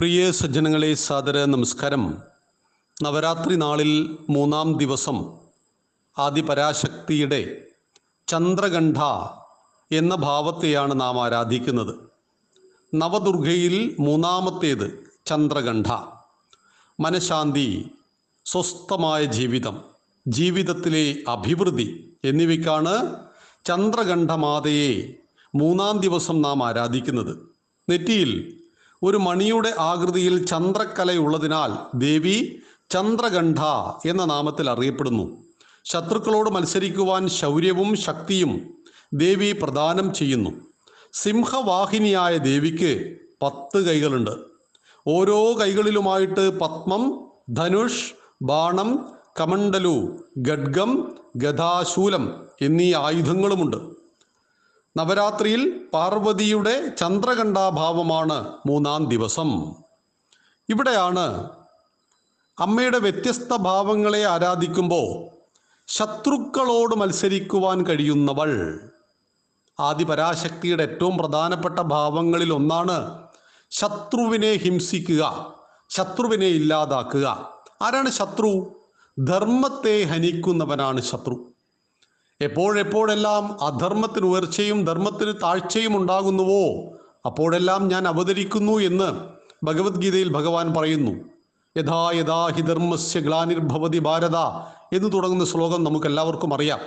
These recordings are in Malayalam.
പ്രിയ സജ്ജനങ്ങളെ സാദര നമസ്കാരം. നവരാത്രി നാളിൽ മൂന്നാം ദിവസം ആദിപരാശക്തിയുടെ ചന്ദ്രഗണ്ഠ എന്ന ഭാവത്തെയാണ് നാം ആരാധിക്കുന്നത്. നവദുർഗയിൽ മൂന്നാമത്തേത് ചന്ദ്രഗണ്ഠ മനഃശാന്തി സ്വസ്ഥമായ ജീവിതം ജീവിതത്തിലെ അഭിവൃദ്ധി എന്നിവയ്ക്കാണ് ചന്ദ്രഗണ്ഠമാതയെ മൂന്നാം ദിവസം നാം ആരാധിക്കുന്നത്. നെറ്റിയിൽ ഒരു മണിയുടെ ആകൃതിയിൽ ചന്ദ്രക്കലയുള്ളതിനാൽ ദേവി ചന്ദ്രഗണ്ഠ എന്ന നാമത്തിൽ അറിയപ്പെടുന്നു. ശത്രുക്കളോട് മത്സരിക്കുവാൻ ശൗര്യവും ശക്തിയും ദേവി പ്രദാനം ചെയ്യുന്നു. സിംഹവാഹിനിയായ ദേവിക്ക് പത്ത് കൈകളുണ്ട്. ഓരോ കൈകളിലുമായിട്ട് പത്മം ധനുഷ് ബാണം കമണ്ടലു ഗഡ്ഗം ഗദാശൂലം എന്നീ ആയുധങ്ങളുമുണ്ട്. നവരാത്രിയിൽ പാർവതിയുടെ ചന്ദ്രകണ്ഠാഭാവമാണ് മൂന്നാം ദിവസം. ഇവിടെയാണ് അമ്മയുടെ വ്യത്യസ്ത ഭാവങ്ങളെ ആരാധിക്കുമ്പോൾ ശത്രുക്കളോട് മത്സരിക്കുവാൻ കഴിയുന്നവൾ. ആദിപരാശക്തിയുടെ ഏറ്റവും പ്രധാനപ്പെട്ട ഭാവങ്ങളിൽ ഒന്നാണ് ശത്രുവിനെ ഹിംസിക്കുക ശത്രുവിനെ ഇല്ലാതാക്കുക. ആരാണ് ശത്രു? ധർമ്മത്തെ ഹനിക്കുന്നവനാണ് ശത്രു. എപ്പോഴെപ്പോഴെല്ലാം അധർമ്മത്തിന് ഉയർച്ചയും ധർമ്മത്തിന് താഴ്ചയും ഉണ്ടാകുന്നുവോ? അപ്പോഴെല്ലാം ഞാൻ അവതരിക്കുന്നു എന്ന് ഭഗവത്ഗീതയിൽ ഭഗവാൻ പറയുന്നു. യഥാ യഥാ ഹി ധർമ്മസ്യ ഗ്ലാനിർഭവതി ഭാരത എന്ന് തുടങ്ങുന്ന ശ്ലോകം നമുക്ക് എല്ലാവർക്കും അറിയാം.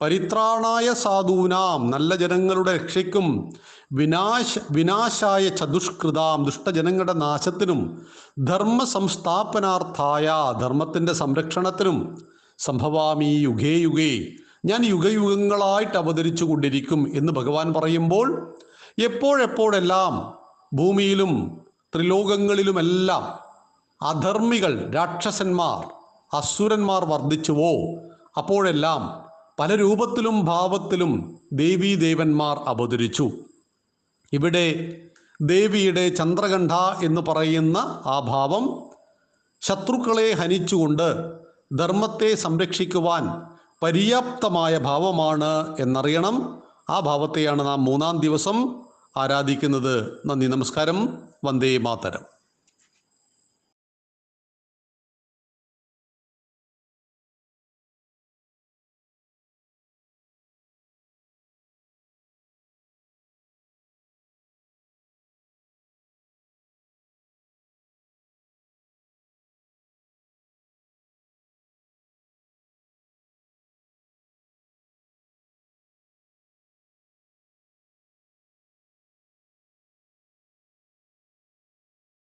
പരിത്രാണായ സാധൂനാം നല്ല ജനങ്ങളുടെ രക്ഷയ്ക്കും വിനാശ വിനാശായ ചതുഷ്കൃതാം ദുഷ്ടജനങ്ങളുടെ നാശത്തിനും ധർമ്മ സംസ്ഥാപനാർത്ഥായ ധർമ്മത്തിന്റെ സംരക്ഷണത്തിനും സംഭവാമി യുഗേ യുഗേ ഞാൻ യുഗയുഗങ്ങളായിട്ട് അവതരിച്ചു കൊണ്ടിരിക്കും എന്ന് ഭഗവാൻ പറയുമ്പോൾ എപ്പോഴെപ്പോഴെല്ലാം ഭൂമിയിലും ത്രിലോകങ്ങളിലുമെല്ലാം അധർമ്മികൾ രാക്ഷസന്മാർ അസുരന്മാർ വർദ്ധിച്ചുവോ? അപ്പോഴെല്ലാം പല രൂപത്തിലും ഭാവത്തിലും ദേവീദേവന്മാർ അവതരിച്ചു. ഇവിടെ ദേവിയുടെ ചന്ദ്രകണ്ഠ എന്ന് പറയുന്ന ആ ഭാവം ശത്രുക്കളെ ഹനിച്ചുകൊണ്ട് ധർമ്മത്തെ സംരക്ഷിക്കുവാൻ പര്യാപ്തമായ ഭാവമാണ് എന്നറിയണം. ആ ഭാവത്തെയാണ് നാം മൂന്നാം ദിവസം ആരാധിക്കുന്നത്. നന്ദി നമസ്കാരം. വന്ദേ മാതരം.